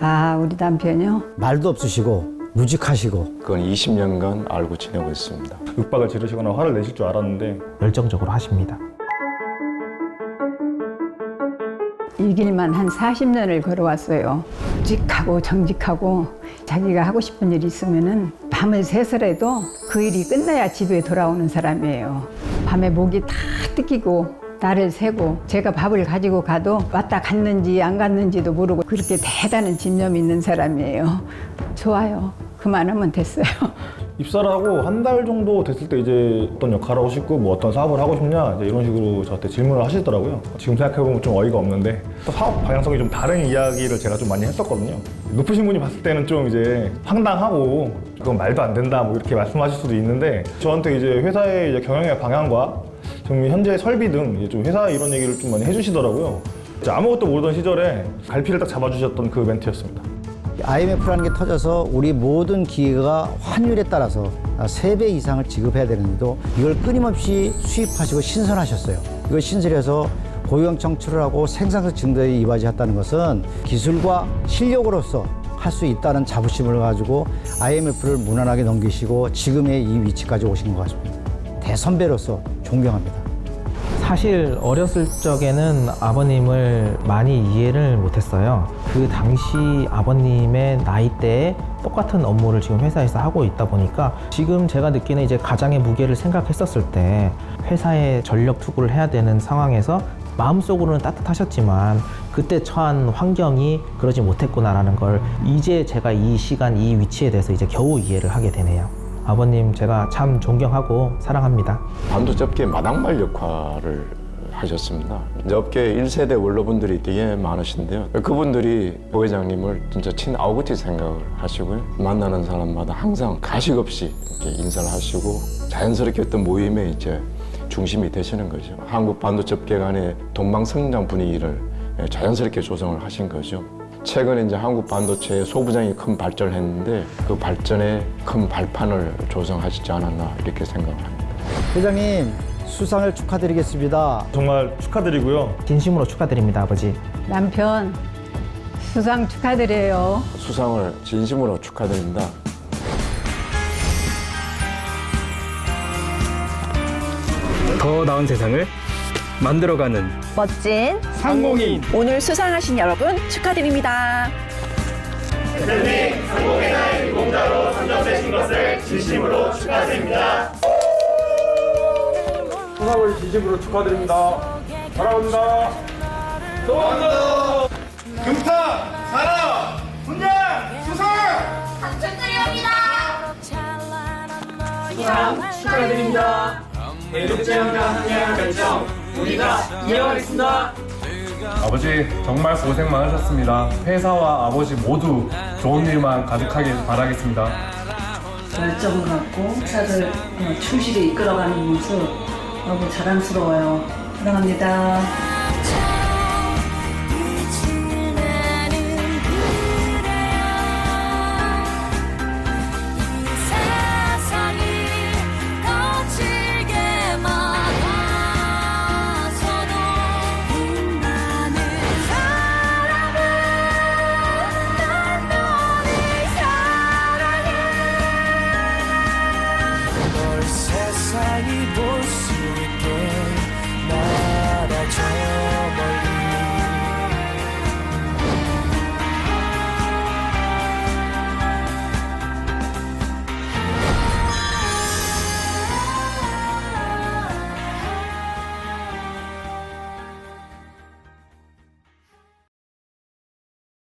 아, 우리 남편이요? 말도 없으시고 무직하시고 그건 20년간 알고 지내고 있습니다. 윽박을 지르시거나 화를 내실 줄 알았는데 열정적으로 하십니다. 이 길만 한 40년을 걸어왔어요. 묵직하고 정직하고 자기가 하고 싶은 일 있으면은 밤을 새서라도 그 일이 끝나야 집에 돌아오는 사람이에요. 밤에 목이 다 뜯기고 날을 새고 제가 밥을 가지고 가도 왔다 갔는지 안 갔는지도 모르고 그렇게 대단한 집념이 있는 사람이에요. 좋아요. 그만하면 됐어요. 입사를 하고 한 달 정도 됐을 때 이제 어떤 역할을 하고 싶고 뭐 어떤 사업을 하고 싶냐 이런 식으로 저한테 질문을 하시더라고요. 지금 생각해보면 좀 어이가 없는데 또 사업 방향성이 좀 다른 이야기를 제가 좀 많이 했었거든요. 높으신 분이 봤을 때는 좀 이제 황당하고 그건 말도 안 된다 뭐 이렇게 말씀하실 수도 있는데 저한테 이제 회사의 이제 경영의 방향과 지금 현재 설비 등 이제 좀 회사 이런 얘기를 좀 많이 해주시더라고요. 아무것도 모르던 시절에 갈피를 딱 잡아주셨던 그 멘트였습니다. IMF라는 게 터져서 우리 모든 기계가 환율에 따라서 3배 이상을 지급해야 되는데도 이걸 끊임없이 수입하시고 신선하셨어요. 이걸 신설해서 고용 청출을 하고 생산성 증대에 이바지했다는 것은 기술과 실력으로서 할 수 있다는 자부심을 가지고 IMF를 무난하게 넘기시고 지금의 이 위치까지 오신 것 같습니다. 대선배로서 존경합니다. 사실 어렸을 적에는 아버님을 많이 이해를 못했어요. 그 당시 아버님의 나이대에 똑같은 업무를 지금 회사에서 하고 있다 보니까 지금 제가 느끼는 이제 가장의 무게를 생각했었을 때 회사에 전력 투구를 해야 되는 상황에서 마음속으로는 따뜻하셨지만 그때 처한 환경이 그러지 못했구나라는 걸 이제 제가 이 시간 이 위치에 대해서 이제 겨우 이해를 하게 되네요. 아버님 제가 참 존경하고 사랑합니다. 반도체 마당말 역할을 하셨습니다. 업계 1세대 원로분들이 되게 많으신데요. 그분들이 보 회장님을 진짜 친 아우구티 생각을 하시고요. 만나는 사람마다 항상 가식 없이 인사를 하시고 자연스럽게 어떤 모임에 이제 중심이 되시는 거죠. 한국 반도체 업계 간의 동방성장 분위기를 자연스럽게 조성을 하신 거죠. 최근에 이제 한국 반도체 소부장이 큰 발전을 했는데 그 발전에 큰 발판을 조성하시지 않았나 이렇게 생각을 합니다. 회장님 수상을 축하드리겠습니다. 정말 축하드리고요. 진심으로 축하드립니다, 아버지. 남편 수상 축하드려요. 수상을 진심으로 축하드립니다. 더 나은 세상을 만들어가는 멋진 상공인 오늘 수상하신 여러분 축하드립니다. 수상을 진심으로 축하드립니다. 사랑합니다. 사랑합니다. 금탁 사랑 분장 수상 축하드립니다. 대륙제형과 함께한 결정 우리가 이어가겠습니다. 아버지 정말 고생 많으셨습니다. 회사와 아버지 모두 좋은 일만 가득하길 바라겠습니다. 열정을 갖고 회사를 어, 충실히 이끌어가는 모습 너무 자랑스러워요. 사랑합니다. 세상이 볼 수 있게 날아줘